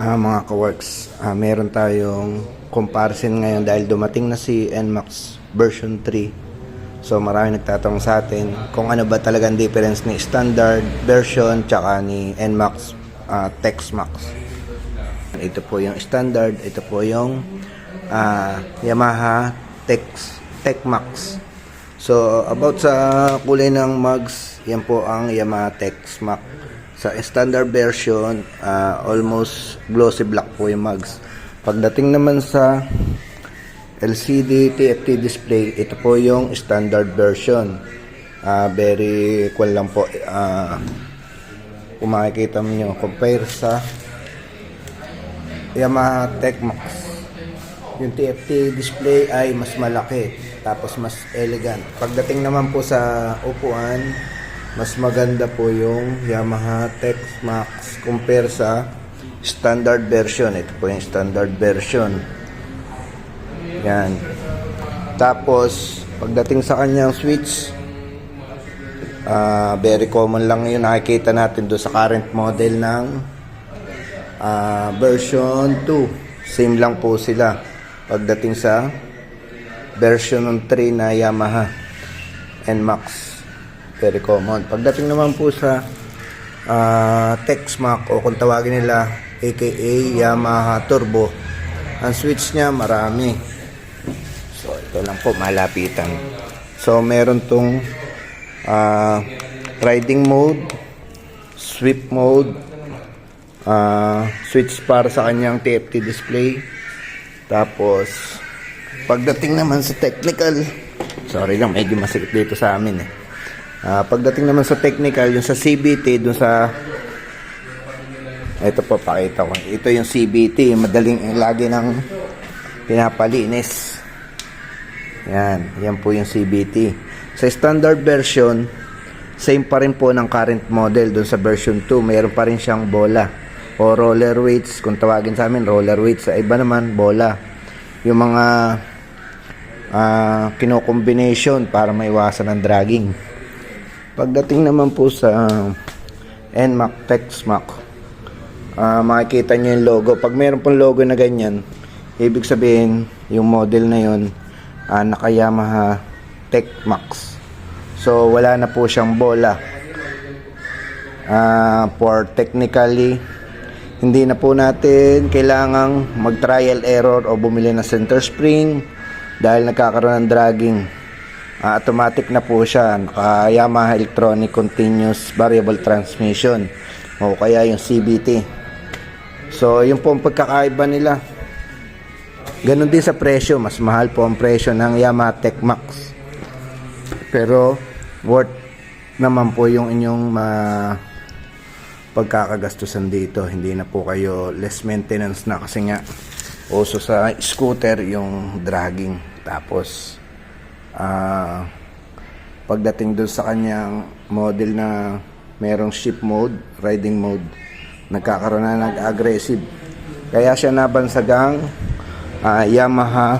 Ah, mga ka-works, ah, meron tayong comparison ngayon dahil dumating na si NMAX version 3. So marami nagtatanong sa atin kung ano ba talaga ang difference ni standard version tsaka ni NMAX ah, TexMax. Ito po yung standard, ito po yung ah, Yamaha Tex TechMax. So about sa kulay ng mugs, yan po ang Yamaha TechMax. Sa standard version, ah, almost glossy black po yung mugs. Pagdating naman sa LCD TFT display, ito po yung standard version. Ah, very cool lang po. Ah, kung makikita nyo, compare sa Yamaha TechMax. Yung TFT display ay mas malaki, tapos mas elegant. Pagdating naman po sa upuan, mas maganda po yung Yamaha TechMax compare sa standard version. Ito po yung standard version. Yan. Tapos, pagdating sa kanyang switch, ah very common lang yun. Nakikita natin doon sa current model ng ah, version 2. Same lang po sila. Pagdating sa version ng 3 na Yamaha NMAX. Very common. Pagdating naman po sa ah, Texmac o kung tawagin nila aka Yamaha Turbo, ang switch niya marami. So, ito lang po, malapitan. So, meron tong ah, riding mode, sweep mode, ah, switch para sa kanyang TFT display. Tapos, pagdating naman sa technical, sorry lang, medyo masikip dito sa amin eh. Ah, pagdating naman sa technical, yung sa CBT, dun sa ito po, pakita ko. Ito yung CBT, madaling lagi ng pinapalinis. Yan, yan po yung CBT. Sa standard version, same pa rin po ng current model doon sa version 2. Mayroon pa rin siyang bola o roller weights. Kung tawagin sa amin, roller weights. Sa iba naman, bola. Yung mga ah kino-combination para maiwasan ng dragging. Pagdating naman po sa NMAC TexMac, ah makikita nyo yung logo. Pag meron pong logo na ganyan, ibig sabihin, yung model na yun, ah naka Yamaha TechMax. So, wala na po siyang bola. Ah, for technically, hindi na po natin kailangang mag-trial error o bumili ng center spring dahil nagkakaroon ng dragging. Ah, automatic na po siya. Naka Yamaha Electronic Continuous Variable Transmission o kaya yung CBT. So, yun po ang pagkakaiba nila. Ganon din sa presyo. Mas mahal po ang presyo ng Yamaha TechMax. Pero, worth naman po yung inyong ma pagkakagastusan dito. Hindi na po kayo less maintenance na kasi nga uso sa scooter yung dragging. Tapos, ah pagdating doon sa kanyang model na merong ship mode, riding mode, nagkakaroon na nag-aggressive. Kaya siya nabansagang ah, Yamaha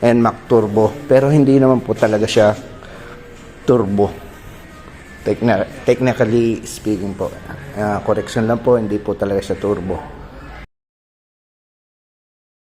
NMAX Turbo. Pero hindi naman po talaga siya turbo. Techna- technically speaking po. Ah, correction lang po, hindi po talaga siya turbo.